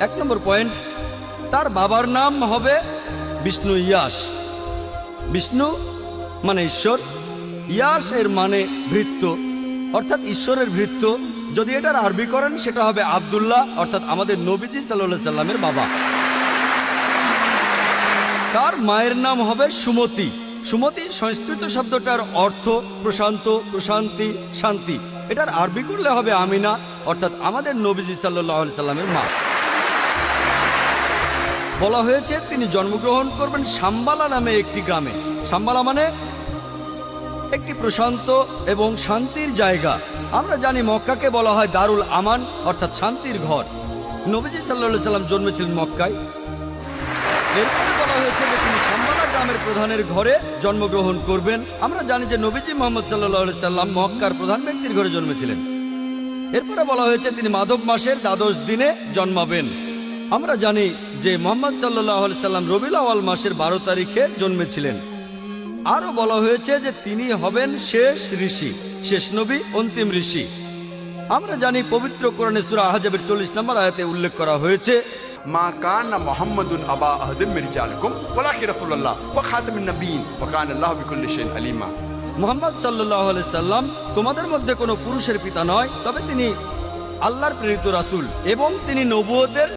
এক নম্বর পয়েন্ট তার বাবার নাম হবে বিষ্ণু ইয়াস। বিষ্ণু মানে ঈশ্বর, ইয়াস এর মানে ভৃত্য। অর্থাৎ ঈশ্বরের ভৃত্য। যদি এটার আরবি করেন, সেটা হবে আবদুল্লাহ, অর্থাৎ আমাদের নবীজি সাল্লাহ সাল্লামের বাবা। তার মায়ের নাম হবে সুমতি। সুমতি সংস্কৃত শব্দটার অর্থ প্রশান্ত, প্রশান্তি, শান্তি। এটার আরবি করলে হবে আমিনা, অর্থাৎ আমাদের নবীজি সাল্লাহ সাল্লামের মা। বলা হয়েছে তিনি জন্মগ্রহণ করবেন সাম্বালা নামে একটি গ্রামে। সাম্বালা মানে একটি প্রশান্ত এবং শান্তির জায়গা। আমরা জানি মক্কাকে বলা হয় দারুল আমান, অর্থাৎ শান্তির ঘর। নবীজি সাল্লাহ সাল্লাম জন্মেছিলেন মক্কায়। এরপরে বলা হয়েছে যে তিনি সাম্বালা গ্রামের প্রধানের ঘরে জন্মগ্রহণ করবেন। আমরা জানি যে নবীজি মোহাম্মদ সাল্লাহ সাল্লাম মক্কার প্রধান ব্যক্তির ঘরে জন্মেছিলেন। এরপরে বলা হয়েছে তিনি মাধব মাসের দ্বাদশ দিনে জন্মাবেন। আমরা জানি যে মোহাম্মদ সাল্লাহ সাল্লাম রবিল আওয়াল মাসের বারো তারিখে জন্মেছিলেন। আরও বলা হয়েছে যে তিনি হবেন শেষ ঋষি, শেষ নবী, অন্তিম ঋষি। আমরা জানি পবিত্র কোরআনে সুরা আহাজাবের চল্লিশ নম্বর আয়তে উল্লেখ করা হয়েছে, মা মোহাম্মদুন আবা আহদিন মির্জালকুম আলিমা। সাল্লাম তোমাদের মধ্যে কোনো পুরুষের পিতা নয়, তবে তিনি আল্লাহর প্রেরিত রাসুল এবং তিনি নবুয়দের